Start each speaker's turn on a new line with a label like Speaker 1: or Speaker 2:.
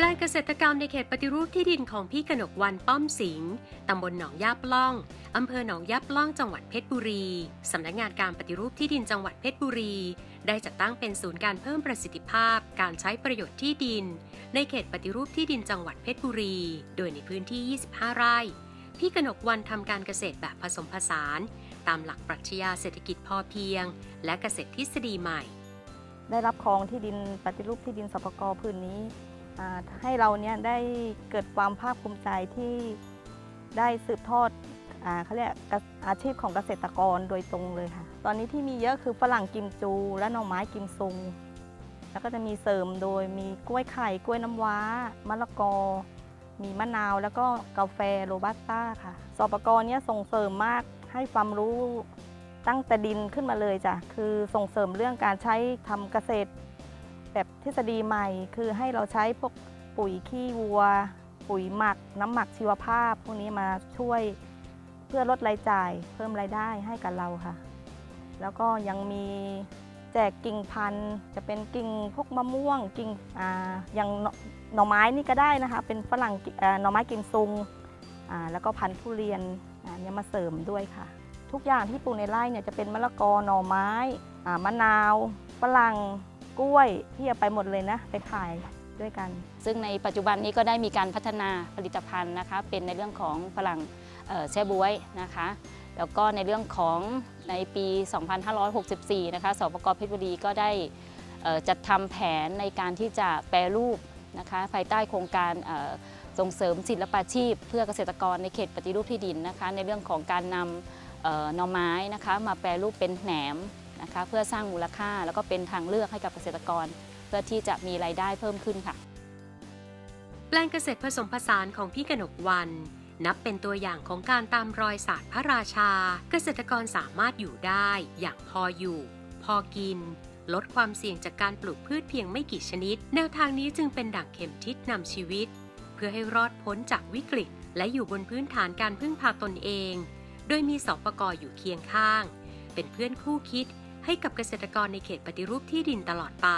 Speaker 1: แปลงเกษตรกรรมในเขตปฏิรูปที่ดินของพี่กนกวันป้อมสิงห์ตำบลหนองยาปล้อง อำเภอหนองยาปล้องจังหวัดเพชรบุรี สำนักงานการปฏิรูปที่ดินจังหวัดเพชรบุรี ได้จัดตั้งเป็นศูนย์การเพิ่มประสิทธิภาพ การใช้ประโยชน์ที่ดิน ในเขตปฏิรูปที่ดินจังหวัดเพชรบุรี โดยในพื้นที่ 25 ไร่พี่กนกวันทำการเกษตรแบบผสมผสาน ตามหลักปรัชญาเศรษฐกิจพอเพียง และเกษตรทฤษฎีใหม่
Speaker 2: ได้รับครองที่ดินปฏิรูปที่ดินสปกพื้นนี้ ให้เราเนี่ยได้เกิดความภาคภูมิใจที่ได้สืบทอดอาเขาเรียกอาชีพของเกษตรกรโดยตรงเลยค่ะ ตอนนี้ที่มีเยอะคือฝรั่งกิมจู และหน่อไม้กิมซุง แล้วก็จะมีเสริมโดยมีกล้วยไข่กล้วยน้ำว้ามะละกอ มีมะนาวแล้วก็กาแฟโรบัสต้าค่ะสปกเนี่ยส่งเสริมมากให้ความรู้ตั้งแต่ดินขึ้นมาเลยจ้ะคือส่งเสริมเรื่องการใช้ทำเกษตร แบบทฤษฎีใหม่ คือให้เราใช้พวกปุ๋ยขี้วัว ปุ๋ยหมัก น้ำหมักชีวภาพ พวกนี้มาช่วยเพื่อลดรายจ่าย เพิ่มรายได้ให้กับเราค่ะ แล้วก็ยังมีแจกกิ่งพันธุ์จะเป็นกิ่งพวกมะม่วงกิ่งอ่าอย่างหน่อไม้นี่ก็ได้นะคะ เป็นฝรั่งหน่อไม้กิ่งซุงอ่าแล้วก็พันธุ์ทุเรียนเนี่ยมาเสริมด้วยค่ะ ทุกอย่างที่ปลูกในไร่เนี่ยจะเป็นมะละกอหน่อไม้อ่ามะนาวฝรั่ง กล้วยที่เอาไปหมดเลยนะ ไปขายด้วยกัน
Speaker 3: ซึ่งในปัจจุบันนี้ก็ได้มีการพัฒนาผลิตภัณฑ์นะคะ เป็นในเรื่องของฝรั่งเอ่อแช่บวยนะคะ แล้วก็ในเรื่องของในปี 2564 นะคะสปกเพชรบุรีก็ได้จัดทำแผนในการที่จะแปรรูปนะคะภายใต้โครงการส่งเสริมศิลปาชีพ เพื่อเกษตรกรในเขตปฏิรูปที่ดินนะคะ ในเรื่องของการนำหน่อไม้นะคะ มาแปรรูปเป็นแหนม นะคะเพื่อสร้างมูลค่าแล้วก็เป็นทางเลือกให้กับเกษตรกร เพื่อที่จะมีรายได้เพิ่มขึ้นค่ะ
Speaker 1: แปลงเกษตรผสมผสานของพี่กนกวัน นับเป็นตัวอย่างของการตามรอยศาสตร์พระราชา เกษตรกรสามารถอยู่ได้อย่างพออยู่ พอกิน ลดความเสี่ยงจากการปลูกพืชเพียงไม่กี่ชนิด แนวทางนี้จึงเป็นดั่งเข็มทิศนำชีวิต เพื่อให้รอดพ้นจากวิกฤต และอยู่บนพื้นฐานการพึ่งพาตนเอง โดยมีสปกอยู่เคียงข้าง เป็นเพื่อนคู่คิด ให้กับเกษตรกรในเขตปฏิรูปที่ดินตลอดไป